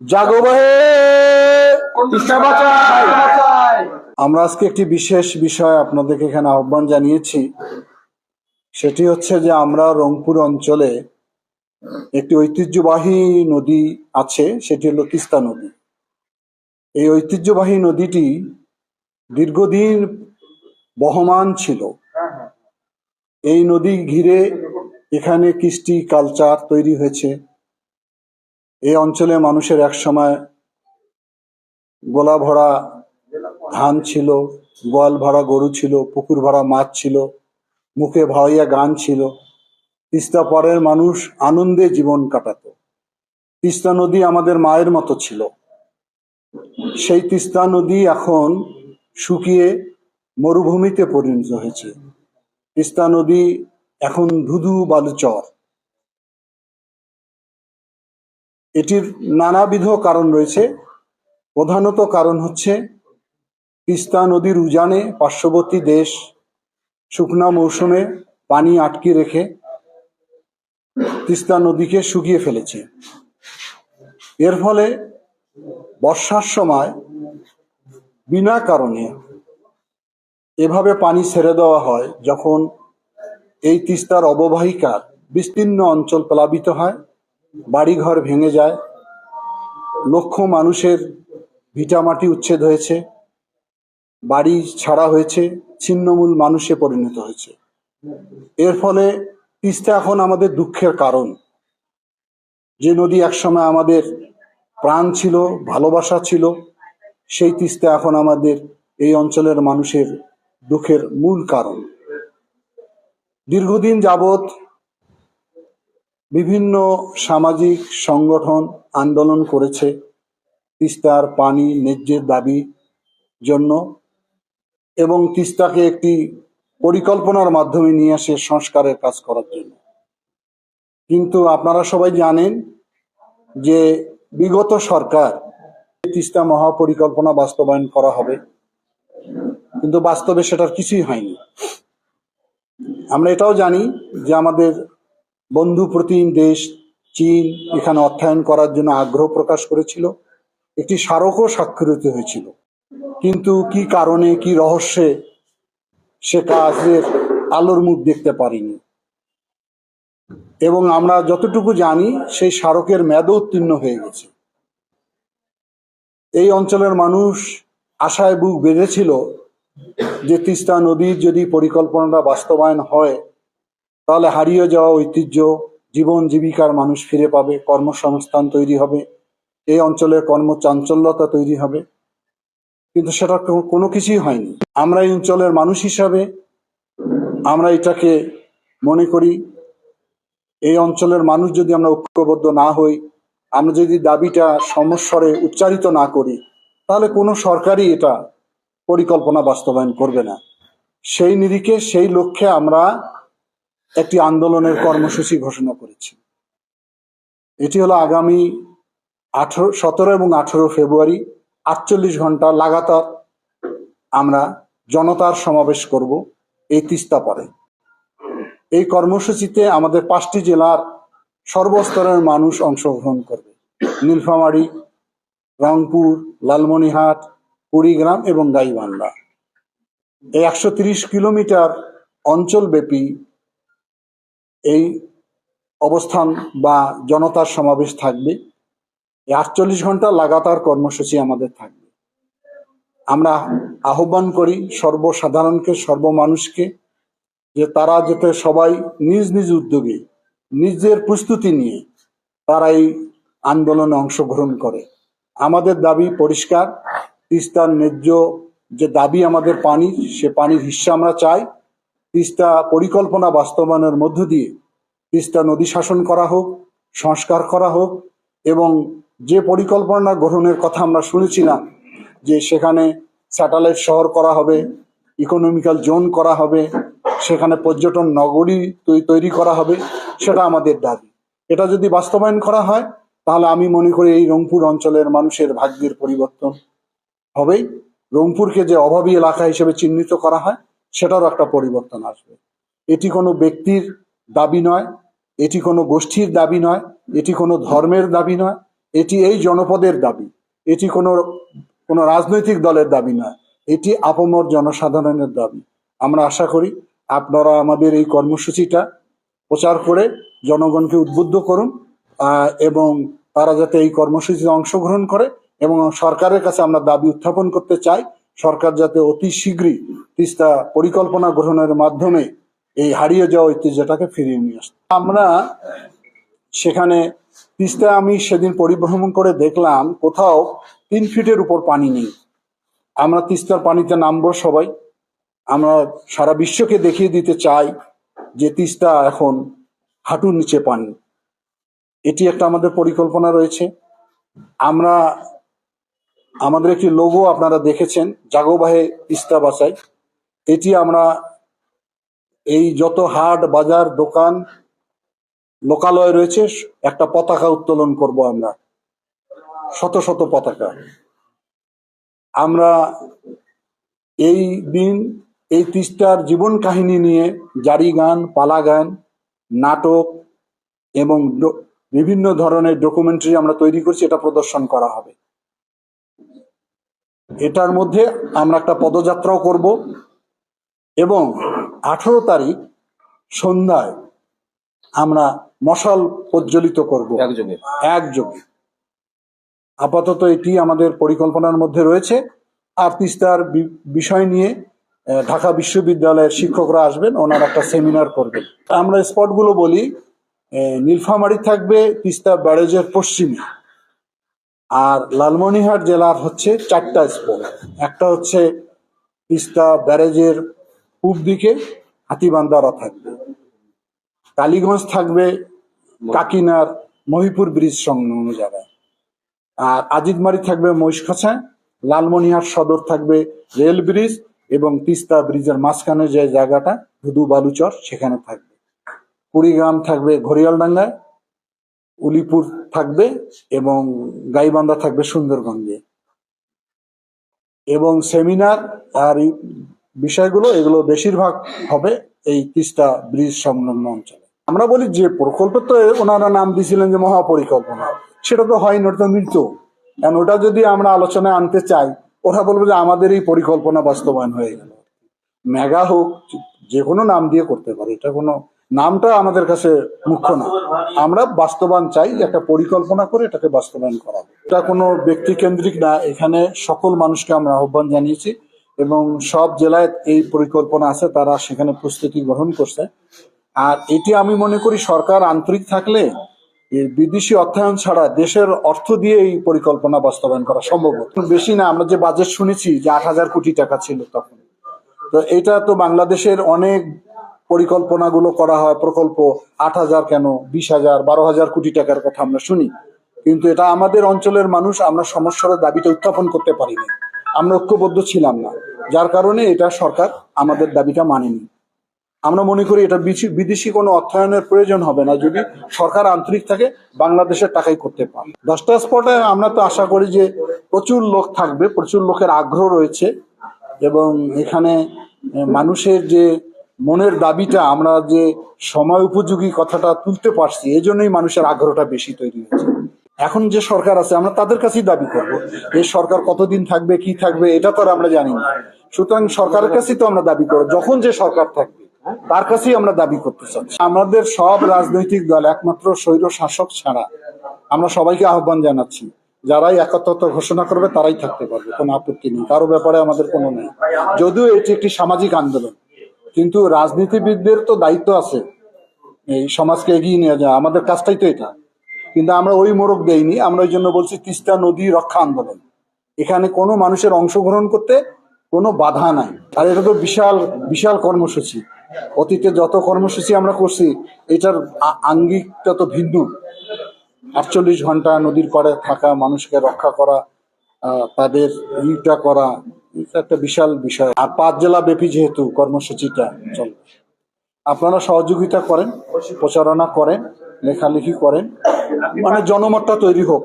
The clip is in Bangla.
জাগো বাহে। তিস্তা বাঁচাই আমরা আজকে একটি বিশেষ বিষয় আপনাদেরকে এখানে আহ্বান জানিয়েছি। সেটি হচ্ছে যে আমরা রংপুর অঞ্চলে একটি ঐতিহ্যবাহী নদী আছে সেটি হলো তিস্তা নদী। এই ঐতিহ্যবাহী নদীটি দীর্ঘদিন বহমান ছিল। এই নদী ঘিরে এখানে কৃষ্টি কালচার তৈরি হয়েছে। এই অঞ্চলে মানুষের একসময় গোলা ভরা ধান ছিল গোয়াল ভরা গরু ছিল পুকুর ভরা মাছ ছিল, মুখে ভাওয়াইয়া গান ছিল। তিস্তা পরের মানুষ আনন্দে জীবন কাটাতো। তিস্তা নদী আমাদের মায়ের মতো ছিল। সেই তিস্তা নদী এখন শুকিয়ে মরুভূমিতে পরিণত হয়েছে। তিস্তা নদী এখন ধুধু বালুচর। এটির নানাবিধ কারণ রয়েছে। প্রধানত কারণ হচ্ছে, তিস্তা নদীর উজানে পার্শ্ববর্তী দেশ শুকনা মৌসুমে পানি আটকে রেখে তিস্তা নদীকে শুকিয়ে ফেলেছে। এর ফলে বর্ষার সময় বিনা কারণে এভাবে পানি ছেড়ে দেওয়া হয়, যখন এই তিস্তার অববাহিকার বিস্তীর্ণ অঞ্চল প্লাবিত হয়। বাড়িঘর ভেঙে যায়। লক্ষ মানুষের ভিটামাটি উচ্ছেদ হয়েছে। বাড়ি ছাড়া হয়েছে, ছিন্নমূল মানুষে পরিণত হয়েছে। এর ফলে তিস্তা এখন আমাদের দুঃখের কারণ। যে নদী একসময় আমাদের প্রাণ ছিল, ভালোবাসা ছিল, সেই তিস্তা এখন আমাদের এই অঞ্চলের মানুষের দুঃখের মূল কারণ। দীর্ঘদিন যাবৎ বিভিন্ন সামাজিক সংগঠন আন্দোলন করেছে। তিস্তার পানি ন্যায্যের দাবি জন্য এবং তিস্তাকে একটি পরিকল্পনার মাধ্যমে নিয়ে আসে সংস্কারের কাজ করার জন্য। কিন্তু আপনারা সবাই জানেন যে বিগত সরকার তিস্তা মহাপরিকল্পনা বাস্তবায়ন করা হবে। কিন্তু বাস্তবে সেটার কিছুই হয়নি। আমরা এটাও জানি যে আমাদের বন্ধু প্রতিম দেশ, চীন এখানে অর্থায়ন করার জন্য আগ্রহ প্রকাশ করেছিল। একটি স্মারকও স্বাক্ষরিত হয়েছিল। কিন্তু কি কারণে, কি রহস্যে সে কাজের আলোর মুখ দেখতে পারিনি। এবং আমরা যতটুকু জানি, সেই স্মারকের মেয়াদও উত্তীর্ণ হয়ে গেছে। এই অঞ্চলের মানুষ আশায় বুক বেঁধেছিল যে তিস্তা নদীর যদি পরিকল্পনাটা বাস্তবায়ন হয় তাহলে হারিয়ে যাওয়া ঐতিহ্য, জীবন জীবিকার মানুষ ফিরে পাবে, কর্মসংস্থান তৈরি হবে, এই অঞ্চলে কর্মচাঞ্চল্যতা তৈরি হবে। কিন্তু সেটা কোনো কিছুই হয়নি। আমরা এই অঞ্চলের মানুষ হিসাবে আমরা এটাকে মনে করি, এই অঞ্চলের মানুষ যদি আমরা ঐক্যবদ্ধ না হই, আমরা যদি দাবিটা সমস্বরে উচ্চারিত না করি, তাহলে কোনো সরকারই এটা পরিকল্পনা বাস্তবায়ন করবে না। সেই নিরিখে, সেই লক্ষ্যে আমরা একটি আন্দোলনের কর্মসূচি ঘোষণা করেছে। এটি হলো আগামী আঠারো, সতেরো এবং আঠেরো ফেব্রুয়ারি আটচল্লিশ ঘণ্টা লাগাতার আমরা জনতার সমাবেশ করব এই তিস্তা পরে এই কর্মসূচিতে আমাদের পাঁচটি জেলার সর্বস্তরের মানুষ অংশগ্রহণ করবে। নীলফামারী, রংপুর লালমনিহাট কুড়িগ্রাম এবং গাইবান্ধা। এই একশো কিলোমিটার অঞ্চলব্যাপী এই অবস্থান বা জনতার সমাবেশ থাকবে। এই আটচল্লিশ ঘণ্টা লাগাতার কর্মসূচি আমাদের থাকবে। আমরা আহ্বান করি সর্বসাধারণকে, সর্বমানুষকে যে তারা যাতে সবাই নিজ নিজ উদ্যোগে, নিজের প্রস্তুতি নিয়ে তারা এই আন্দোলনে অংশগ্রহণ করে। আমাদের দাবি পরিষ্কার, তিস্তার ন্যায্য যে দাবি আমাদের পানি সে পানির হিস্সা আমরা চাই। তিস্তা পরিকল্পনা বাস্তবায়নের মধ্য দিয়ে তিস্তা নদী শাসন করা হোক, সংস্কার করা হোক এবং যে পরিকল্পনা গ্রহণের কথা আমরা শুনেছিলাম যে সেখানে স্যাটেলাইট শহর করা হবে ইকোনমিক্যাল জোন করা হবে, সেখানে পর্যটন নগরী তৈরি করা হবে, সেটা আমাদের দাবি। এটা যদি বাস্তবায়ন করা হয়, তাহলে আমি মনে করি এই রংপুর অঞ্চলের মানুষের ভাগ্যের পরিবর্তন হবেই। রংপুরকে যে অভাবী এলাকা হিসেবে চিহ্নিত করা হয় সেটারও একটা পরিবর্তন আসবে। এটি কোনো ব্যক্তির দাবি নয়, এটি কোনো গোষ্ঠীর দাবি নয়, এটি কোনো ধর্মের দাবি নয়, এটি এই জনপদের দাবি, এটি কোনো কোনো রাজনৈতিক দলের দাবি নয়, এটি আপমর জনসাধারণের দাবি। আমরা আশা করি আপনারা আমাদের এই কর্মসূচিটা প্রচার করে জনগণকে উদ্বুদ্ধ করুন এবং তারা যাতে এই কর্মসূচিতে অংশগ্রহণ করে এবং সরকারের কাছে আমরা দাবি উত্থাপন করতে চাই সরকার যাতে অতি শীঘ্রই তিস্তা পরিকল্পনা গ্রহণের মাধ্যমে এই হারিয়ে যাওয়া ঐতিহ্যটাকে ফিরিয়ে নিয়ে আসতে আমরা সেখানে তিস্তা আমি সেদিন পরিভ্রমণ করে দেখলাম, কোথাও তিন ফিটের উপর পানি নেই। আমরা তিস্তার পানিতে নামবো সবাই। আমরা সারা বিশ্বকে দেখিয়ে দিতে চাই যে তিস্তা এখন হাঁটুর নিচে পানি। এটি একটা আমাদের পরিকল্পনা রয়েছে। আমরা আমাদের একটি লোগো আপনারা দেখেছেন জাগোবাহে তিস্তা বাসাই এটি আমরা এই যত হাট, বাজার, দোকান, লোকালয় রয়েছে, একটা পতাকা উত্তোলন করব আমরা। শত শত পতাকা। আমরা এই দিন, এই তিস্তার জীবন কাহিনী নিয়ে জারি গান, পালা গান, নাটক এবং বিভিন্ন ধরনের ডকুমেন্টারি আমরা তৈরি করছি, এটা প্রদর্শন করা হবে। এটার মধ্যে আমরা একটা পদযাত্রাও করব এবং আঠারো তারিখ সন্ধ্যায় আমরা মশাল প্রজ্বলিত করব। একযোগে। একযোগে। আপাতত এটি আমাদের পরিকল্পনার মধ্যে রয়েছে। আর তিস্তার বিষয় নিয়ে ঢাকা বিশ্ববিদ্যালয়ের শিক্ষকরা আসবেন ওনারা একটা সেমিনার করবেন। আমরা স্পটগুলো বলি নীলফামারী থাকবে তিস্তা ব্যারেজের পশ্চিমে। আর লালমনিরহাট জেলার হচ্ছে চারটা স্পট। একটা হচ্ছে তিস্তা ব্যারেজের পূব দিকে হাতিবান্দারা থাকবে কালীগঞ্জ থাকবে কাকিনার মহিপুর ব্রিজ সংলগ্ন জায়গায়। আর আজিদমারি থাকবে মহিষখাছা লালমনিহাট সদর থাকবে রেল ব্রিজ এবং তিস্তা ব্রিজের মাঝখানে যে জায়গাটা ধুধু বালুচর সেখানে থাকবে। কুড়িগ্রাম থাকবে ঘড়িয়ালডাঙ্গায়। উলিপুর থাকবে এবং গাইবান্ধা থাকবে সুন্দরগঞ্জে। এবং সেমিনার আর বিষয়গুলো, এগুলো বেশিরভাগ হবে এই তিস্তা ব্রিজ সংলগ্ন অঞ্চলে। আমরা বলি যে প্রকল্প তো ওনারা নাম দিয়েছিলেন যে মহাপরিকল্পনা। সেটা তো হয়নি, ওটা তো মৃত কারণ ওটা যদি আমরা আলোচনায় আনতে চাই, ওরা বলব যে আমাদের এই পরিকল্পনা বাস্তবায়ন হয়ে গেল। মেগা হোক, যে কোনো নাম দিয়ে করতে পারে, এটা কোনো নামটা আমাদের কাছে মুখ্য না। আমরা বাস্তবায়ন চাই, একটা পরিকল্পনা করে এটাকে বাস্তবায়ন করা এটা কোনো ব্যক্তি কেন্দ্রিক না, এখানে সকল মানুষকে আমরা আহ্বান জানিয়েছি এবং সব জেলায় এই পরিকল্পনা আছে, তারা সেখানে প্রস্তুতি গ্রহণ করছে। আর এটি আমি মনে করি সরকার আন্তরিক থাকলে বিদেশি অর্থায়ন ছাড়া দেশের অর্থ দিয়ে এই পরিকল্পনা বাস্তবায়ন করা সম্ভব। বেশি না, আমরা যে বাজেট শুনেছি যে আট হাজার কোটি টাকা ছিল তখন। তো এটা তো বাংলাদেশের অনেক পরিকল্পনাগুলো করা হয়, প্রকল্প আট হাজার কেন, বিশ হাজার, বারো হাজার কোটি টাকার কথা আমরা শুনি। কিন্তু এটা আমাদের অঞ্চলের মানুষ আমরা সমস্যার দাবিটা উত্থাপন করতে পারিনি। আমরা ঐক্যবদ্ধ ছিলাম না। যার কারণে এটা সরকার আমাদের দাবিটা মানেনি। আমরা মনে করি এটা বিদেশি কোনো অর্থায়নের প্রয়োজন হবে না যদি সরকার আন্তরিক থাকে, বাংলাদেশের টাকাই করতে পারে। দশটা স্পটে আমরা তো আশা করি যে প্রচুর লোক থাকবে, প্রচুর লোকের আগ্রহ রয়েছে এবং এখানে মানুষের যে মনের দাবিটা আমরা যে সময় উপযোগী কথাটা তুলতে পারছি এই জন্যই মানুষের আগ্রহটা বেশি তৈরি হয়েছে। এখন যে সরকার আছে, আমরা তাদের কাছেই দাবি করব, এই সরকার কতদিন থাকবে, কি থাকবে, এটা তো আমরা জানি না। সুতরাং সরকারের কাছেই তো আমরা দাবি করব, যখন যে সরকার থাকবে, তার কাছেই আমরা দাবি করতে চাচ্ছি। আমাদের সব রাজনৈতিক দল একমাত্র স্বৈর শাসক ছাড়া আমরা সবাইকে আহ্বান জানাচ্ছি, যারাই একত্রতা ঘোষণা করবে, তারাই থাকতে পারবে, কোনো আপত্তি নেই, কারও ব্যাপারে আমাদের কোনো নেই। যদিও এটি একটি সামাজিক আন্দোলন কিন্তু রাজনীতিবিদদের তো দায়িত্ব আছে। এই সমাজকে এগিয়ে নিয়ে যাওয়া, আমাদের কাজটাই তো এটা। কিন্তু আমরা ওই মোড়ক দেইনি, আমরা ওই জন্য বলছি তিস্তা নদী রক্ষা আন্দোলন। এখানে কোনো মানুষের অংশগ্রহণ করতে কোনো বাধা নাই। আর এটা তো বিশাল বিশাল কর্মসূচি। অতীতে যত কর্মসূচি আমরা করছি, এটার আঙ্গিকটা তো ভিন্ন। আটচল্লিশ ঘণ্টা নদীর পাড়ে থাকা মানুষকে রক্ষা করা তাদের ইটা করা এটা একটা বিশাল বিষয়। আর পাঁচ জেলা ব্যাপী যেহেতু কর্মসূচিটা চলবে আপনারা সহযোগিতা করেন, প্রচারণা করেন, লেখালেখি করেন মানে জনমতটা তৈরি হোক।